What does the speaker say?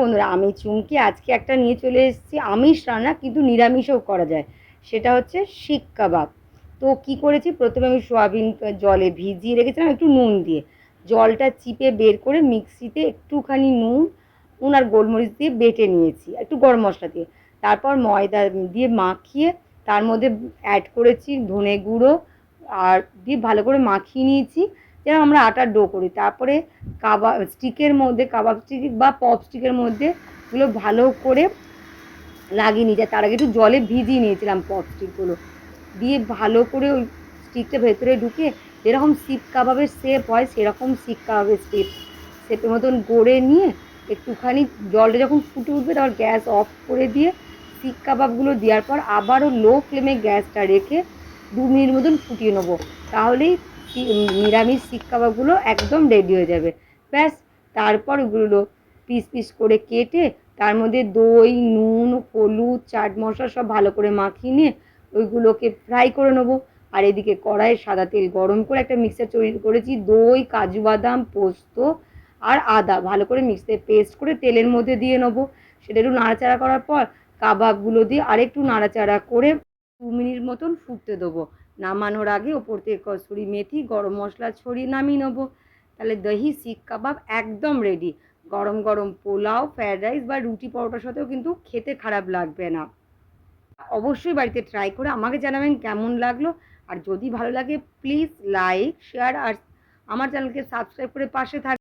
বন্ধুরা, আমি চুমকি আজকে একটা নিয়ে চলে এসেছি। আমিষ রান্না কিন্তু নিরামিষও করা যায়। সেটা হচ্ছে শিক কাবাব। তো কি করেছি? প্রথমে আমি সোয়াবিন জলে ভিজিয়ে রেখেছিলাম একটু নুন দিয়ে। জলটা চিপে বের করে মিক্সিতে একটুখানি নুন নুন আর গোলমরিচ দিয়ে বেটে নিয়েছি। একটু গরম মশলা দিয়ে। তারপর ময়দা দিয়ে মাখিয়ে তার মধ্যে অ্যাড করেছি ধনে গুঁড়ো আর দিয়ে ভালো করে মাখিয়ে নিয়েছি। যেরকম আমরা আটার ডো করি। তারপরে কাবাব স্টিকের মধ্যে, কাবাব স্টিক বা পপ স্টিকের মধ্যে এগুলো ভালো করে লাগিয়ে নিয়ে যায়। তার আগে একটু জলে ভিজিয়ে নিয়েছিলাম পপ স্টিকগুলো দিয়ে ভালো করে ওই স্টিকটা ভেতরে ঢুকে যেরকম শিক কাবাবের শেপ হয়, সেরকম শিক কাবাবের শেপ শেপের মতন গড়ে নিয়ে একটুখানি জলটা যখন ফুটে উঠবে তখন গ্যাস অফ করে দিয়ে শিক কাবাবগুলো দেওয়ার পর আবারও লো ফ্লেমে গ্যাসটা রেখে দু মিনিট মতন ফুটিয়ে নেব। তাহলেই নিরামিষ শিক কাবাবগুলো একদম রেডি হয়ে যাবে। ব্যাস, তারপর ওগুলো পিস পিস করে কেটে, তার মধ্যে দই, নুন, হলুদ, চাট মশলা সব ভালো করে মাখিয়ে নিয়ে ওইগুলোকে ফ্রাই করে নেব। আর এদিকে কড়াইয়ে সাদা তেল গরম করে একটা মিক্সার তৈরি করেছি, দই, কাজু বাদাম, পোস্ত আর আদা। ভালো করে মিক্সিতে পেস্ট করে তেলের মধ্যে দিয়ে নেব। সেটা একটু নাড়াচাড়া করার পর, কাবাবগুলো দিয়ে আরেকটু নাড়াচাড়া করে দু মিনিট মতন ফুটতে দেবো। নামানোর আগে ওপর থেকে কসুরি মেথি, গরম মশলা ছড়িয়ে নামিয়ে নেব। তাহলে দহি শিক কাবাব একদম রেডি গরম গরম পোলাও ফ্রায়েড রাইস বা রুটি পরোটার সাথেও কিন্তু খেতে খারাপ লাগবে না। অবশ্যই বাড়িতে ট্রাই করে আমাকে জানাবেন কেমন লাগল। আর যদি ভালো লাগে প্লিজ লাইক শেয়ার আর আমার চ্যানেলকে সাবস্ক্রাইব করে পাশে থাক